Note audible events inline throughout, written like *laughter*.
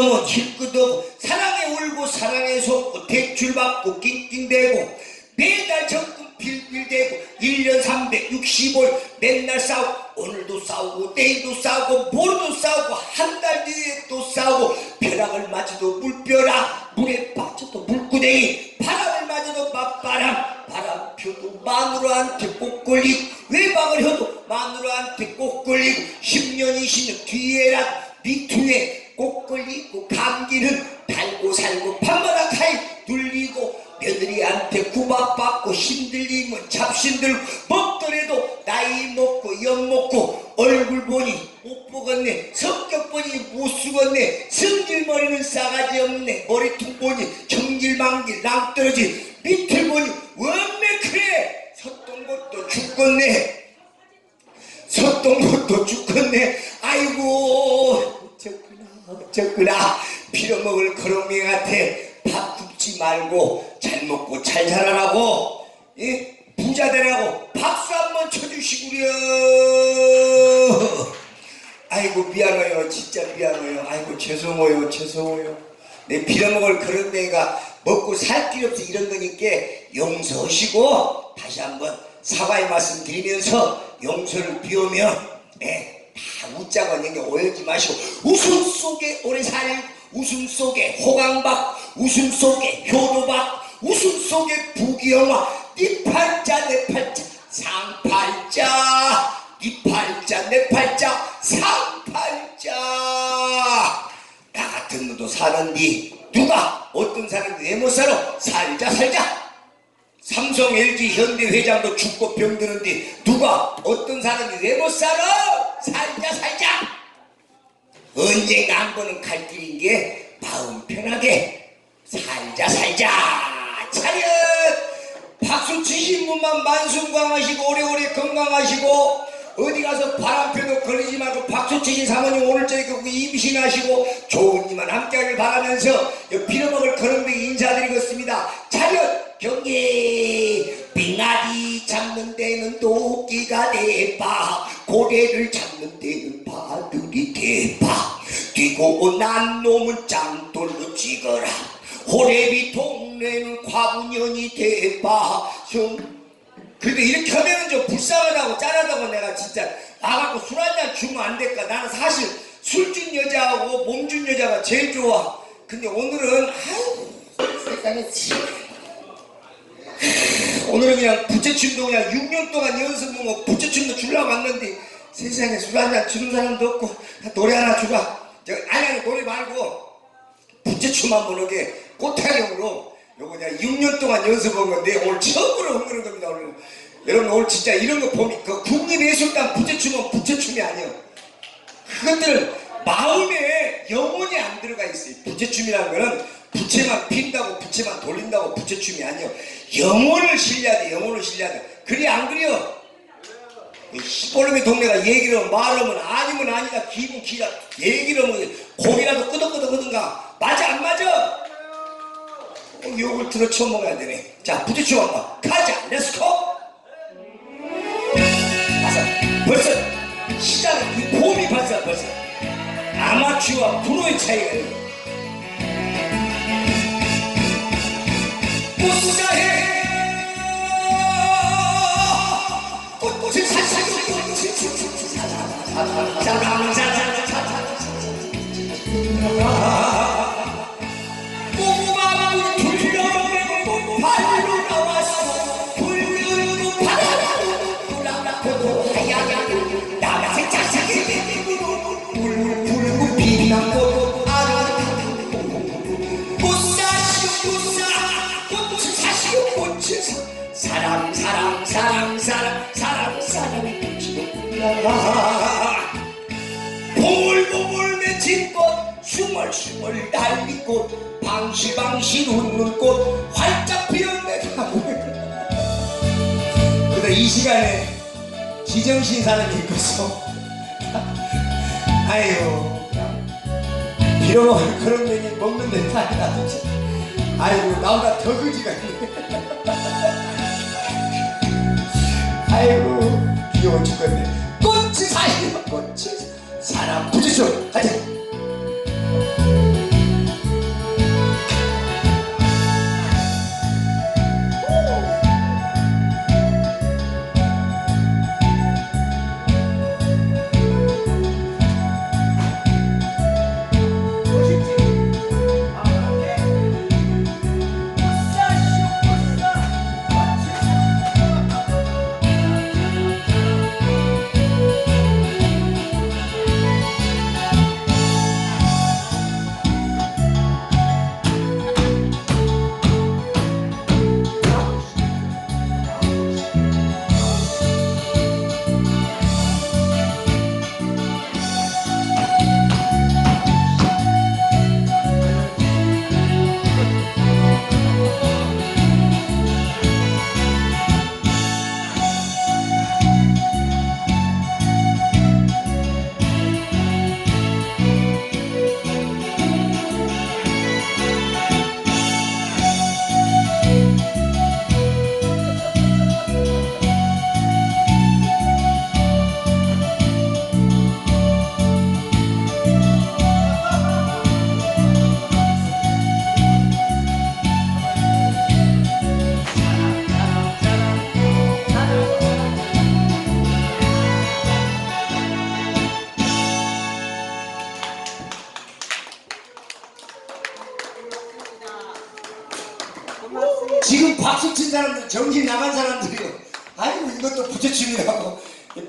은 힐끗없고 사랑에 울고 사랑에 속고 대출 받고 낑낑대고 매달 적금 빌빌대고 1년 365일 맨날 싸우고 오늘도 싸우고 내일도 싸우고 모레도 싸우고 한 달 뒤에 또 싸우고 벼락을 맞아도 물벼락 물에 빠져도 물구덩이 바람을 맞아도 맞바람 바람 펴도 마누라한테 꼭 걸리고 외박을 해도 마누라한테 꼭 걸리고 10년 20년 뒤에란 미투에 꼭 걸리고 감기는 달고 살고 밤마다 카이 눌리고 며느리한테 구박받고 힘들리면 잡신들고 먹더라도 나이 먹고 연 먹고 얼굴 보니 못 보겠네 성격 보니 못 쓰겠네 성질머리는 싸가지 없네 머리통 보니 정질망길 낭떨어지 밑을 보니 원매 그래 섰던 것도 죽겠네. 섰던 것도 죽겠네. 아이고 어쩌구나 빌어먹을 거렁이한테 밥 굶지 말고 잘 먹고 잘 자라라고. 예? 부자 되라고. 박수 한번 쳐주시구려. 아이고 미안해요. 진짜 미안해요. 아이고 죄송해요. 죄송해요. 내 빌어먹을 그런 데가 먹고 살길 없어 이런 거니까 용서하시고 다시 한번 사과의 말씀 드리면서 용서를 비우며 예, 다 웃자고 하는 게 오해하지 마시고 웃음 속에 오래 살 웃음 속에 호강박 웃음 속에 효도박 웃음 속에 부귀영화 네 팔자 내 팔자 상팔자 네 팔자 내 팔자 상팔자. 나 같은 놈도 사는디 누가 어떤 사람이 왜못 살아. 살자 살자. 삼성 LG 현대 회장도 죽고 병드는데 누가 어떤 사람이 왜못 살아 살자 살자. 언젠가 한 번은 갈 길인 게 마음 편하게 살자 살자. 차렷. 박수 치신 분만 만순광하시고 오래오래 건강하시고 어디 가서 바람 펴도 걸리지 말고 박수 치신 사모님 오늘 저녁에 그 임신하시고 좋은 일만 함께하길 바라면서 빌어먹을 데 인사드리겠습니다. 차렷. 경계 빙아리 잡는 데는 도끼가 대파 데는 바들이 대파 뛰고 난 놈은 짱돌로 찍어라. 호래비 동네는 과분연이 대파 좀 그래도 이렇게 하면은 좀 불쌍하다고 짠하다고 내가 진짜 나가고 술 한잔 주면 안 될까? 나는 사실 술준 여자하고 몸준 여자가 제일 좋아. 근데 오늘은 아유 세상에 참 오늘은 그냥 부채춤도 그냥 6년 동안 연습한 거 부채춤도 주려고 왔는데 세상에 술 한잔 주는 사람도 없고 노래 하나 주라. 저 아니 노래 말고. 부채춤 한번 오게. 꽃타령으로. 요거 내가 6년 동안 연습한 건데 오늘 처음으로 흥그는 겁니다 오늘. 여러분 오늘 진짜 이런 거 보면 그 국립예술단 부채춤은 부채춤이 아니에요. 그것들 마음에 영혼이 안 들어가 있어요. 부채춤이라는 거는 부채만 핀다고 부채만 돌린다고 부채춤이 아니에요. 영혼을 실려야 돼 영혼을 실려야 돼 그래 안 그래요. 이 시골놈의 동네가 얘기를 하면 말하면 아니면 아니다 기분 기라 얘기를 하면 고기라도 끄덕끄덕 하든가. 맞아 안 맞아? 어, 욕을 들어 쳐먹어야 되네. 자 부딪혀 한번. 가자 렛츠고 가서 벌써 시작 이 봄이 벌써 벌써 아마추어와 프로의 차이가 있네. 꽃사해 숭얼숭얼 달린 꽃 방시방시 웃는 꽃 활짝 피었네 근데 이 시간에 지정신 사람이 있겠어? 아이고. 빌어먹을 그런 얘기 먹는 데 진짜 아이고 나보다 더 그지가 있네. 아이고 귀여워 죽겠네. 꽃이 사이요 꽃이 사람 부딪혀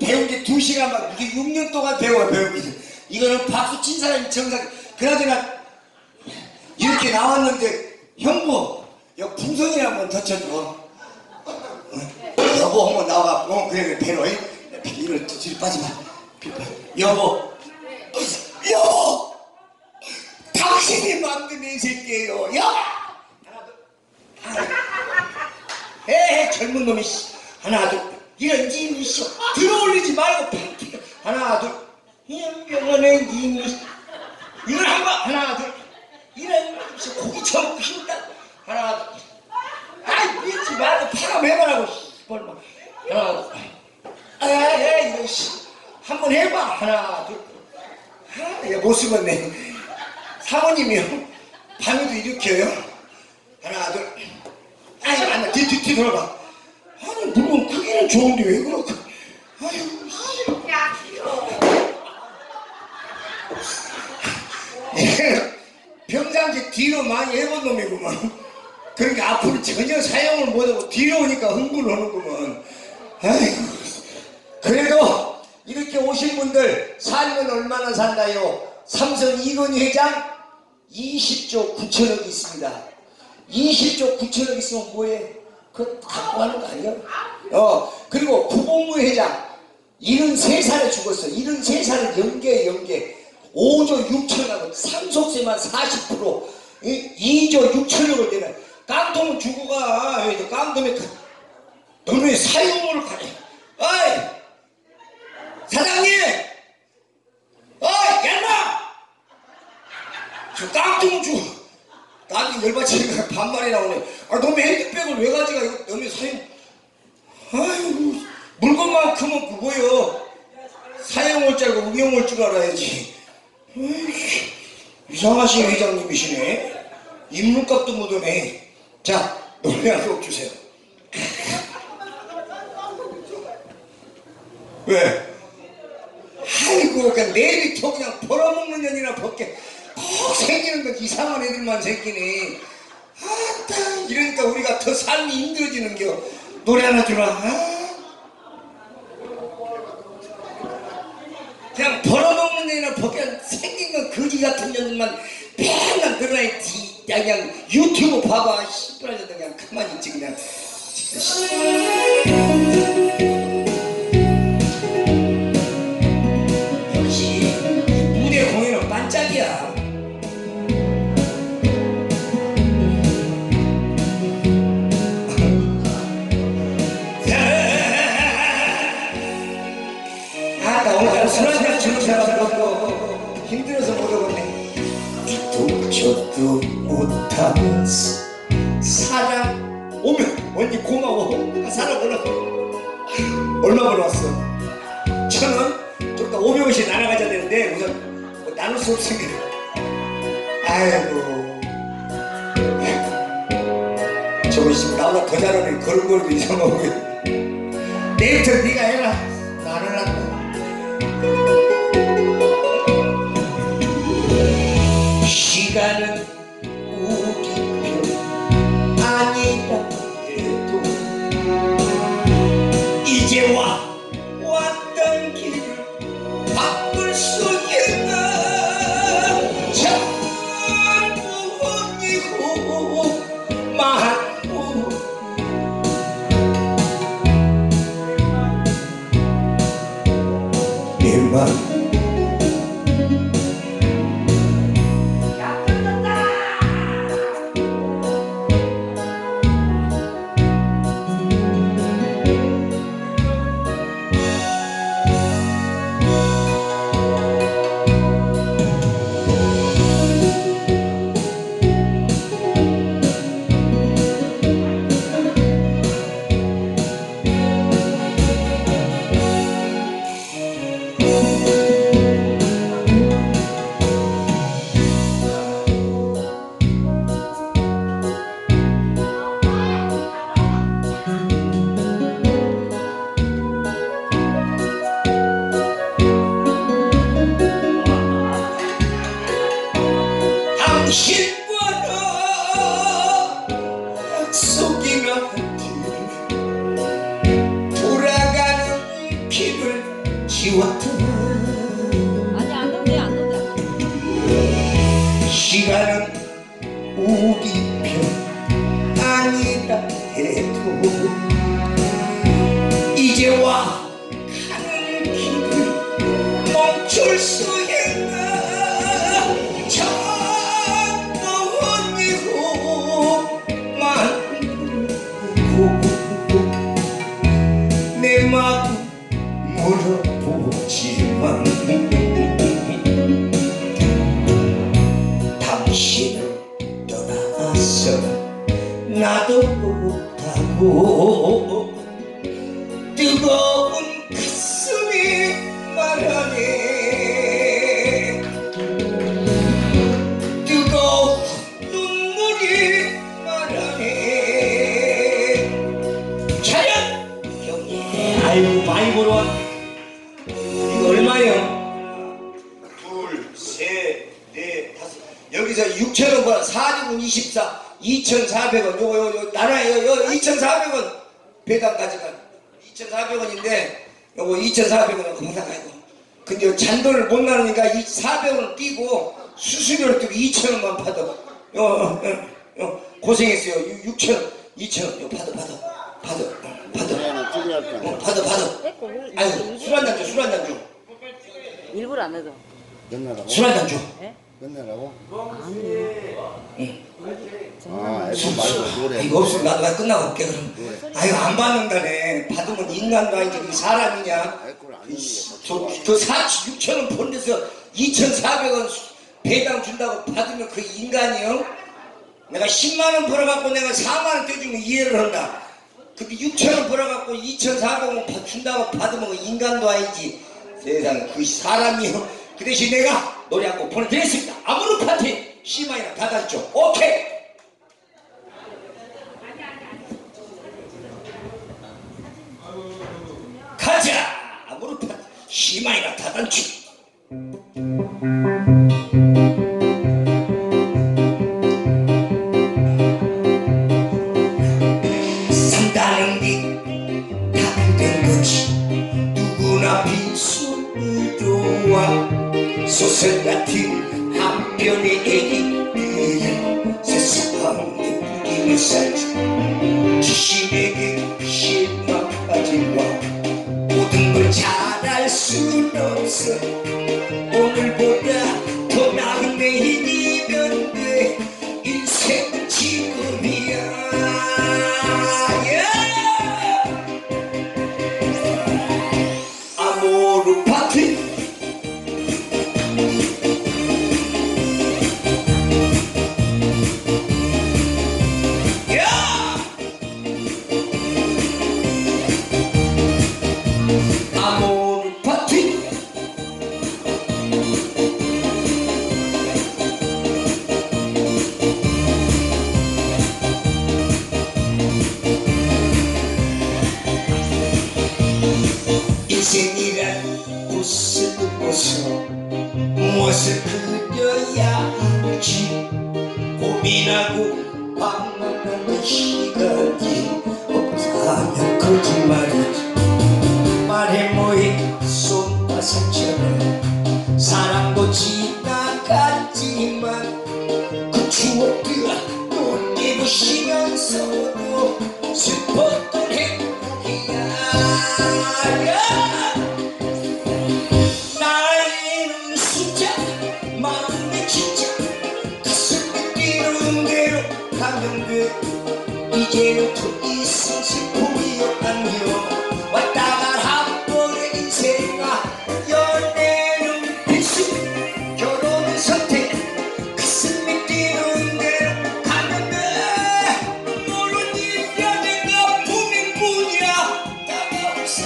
배운 게 두 시간 막 이게 6년 동안 배워 게 이거는 박수 친 사람이 정상. 그나저나 이렇게 나왔는데 형부 여 풍선이 한번 더 쳐줘. 어? 여보 한번 나와갖고 어, 그래 배로 이 이를 뒤로 빠지 마. 뒤로 빠지 마. 여보 여보 당신이 만든 내 새끼예요. 야 하나 둘 에이 젊은 놈이 씨. 하나 둘 이런 님이 씨 들어올리지 말고 팡 하나 둘. 현병원의 님이 이걸 한번 하나 둘. 이런 씨 고기 처먹고 싶다. 하나 둘. 아이 믿지 말고 파가 매달라고 씨발마 하나 둘. 에이 이거 씨. 한번 해봐. 하나 둘. 아, 얘 못 쓰겠네 사모님이요 밤에도 일으켜요 하나 둘 아니 아니 뒤, 뒤, 뒤 돌아봐 아니 물론 크기는 좋은데 왜 그럴까 아유 얘는 평상시 뒤로 많이 해본 놈이구만 *laughs* 그러니까 앞으로 전혀 사용을 못하고 뒤로 오니까 흥분을 하는구만 아이고 그래도 이렇게 오신 분들 살면 얼마나 산다요 삼성 이건희 회장 20조 9천억 있습니다 20조 9천억 있으면 뭐해? 그거 갖고 가는 거 아니야? 어, 그리고 구봉무 회장 73살에 죽었어. 73살을 연계 연계 5조 6천억은 상속세만 40%이 2조 6천억을 내는 깡통은 주고 가. 깡통에 가. 너네 사용을 가네. 어이! 사장님! 어이! 얀마! 저 깡통은 주고 나한테 열받치니까 반말이 나오네. 아, 너무 핸드백을 왜 가져가? 이거 너무 사용. 아이고, 물건만큼은 그거요. 사용할 줄 알고 응용할 줄 알아야지. 아이고, 이상하신 회장님이시네. 인물값도 묻어네. 자, 노래 한 곡 주세요. *laughs* 왜? 아이고, 그냥 내비터 그냥 벌어먹는 년이나 벗게 꼭 생기는 거 이상한 애들만 생기네. 아따, 이러니까 우리가 더 삶이 힘들어지는 겨. 노래 하나 주라. 아. 그냥 벌어먹는 애나 벗게 생긴 건 거지 년들만 맨날 그러나 뒤, 그냥 유튜브 봐봐. 씨발년들 그냥 가만히 있지, 그냥. 진짜 *laughs* 씨. 아이고. 저거 있으면 나보다 더 잘하네 그런 걸도 이상하고. 내일부터 네가 해라 she 아니 안 온대 안 온대 시간은 우기편 아니다 해도 이제 와 가는 길을 멈출 수 6,000원, 4등분 24, 2,400원, 요거, 요, 요, 나라에, 요, 2,400원, 배당까지가 2,400원인데, 요거 2,400원은 금상가이고. 근데 잔돈을 못 나누니까 400원을 띄고, 수수료를 띄고 2,000원만 받아. 요, 어, 요, 어, 어. 고생했어요. 6,000원, 2,000원, 요, 받아, 받아, 받아, 받아. 어, 받아, 받아. 아유, 술한 잔 줘, 술 한 잔 줘. 일부러 안 해도. 술한 잔 줘. 예? 끝내라고? 응. 아, 앨범 말고 노래. 이거 없으면 나도 가 끝나고 올게 그럼. 아이고 안 받는다네. 받으면 인간도 아니지. 그게 사람이냐? 알코올 안 넣는 게 저, 저 4, 6천원 번 데서 2,400원 배당 준다고 받으면 그 인간이요? 내가 10만 원 벌어갖고 내가 4만 원 떼주면 이해를 한다. 근데 6천 원 벌어갖고 2,400원 준다고 받으면 그 인간도 아니지. 세상에 그 사람이요 그 대신 내가 노래 한 곡 보내드리겠습니다. 아무르 파티 C마이너 다단쪽 오케이. 가자. 아무르 파티 C마이너 다단쪽 잘할 순없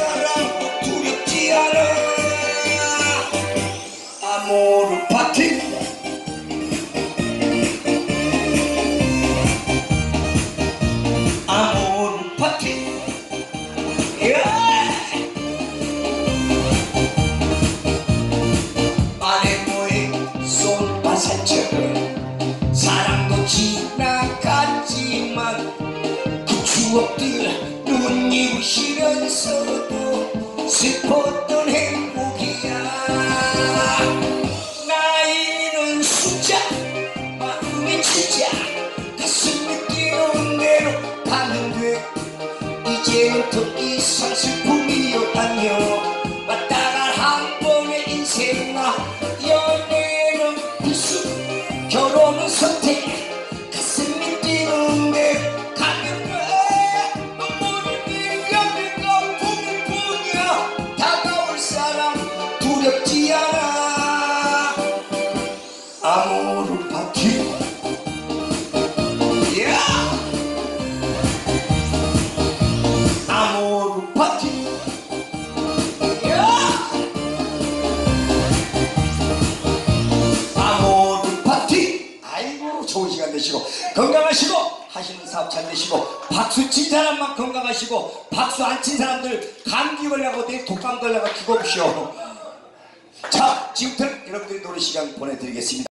사람 두렵지 않아. 아모르 파티 입으시면 사업 잘 되시고 박수 친 사람만 건강하시고 박수 안 친 사람들 감기 걸려고 내 독감 걸려가 죽어보시오. 자 지금부터 여러분들이 노래 시간 보내드리겠습니다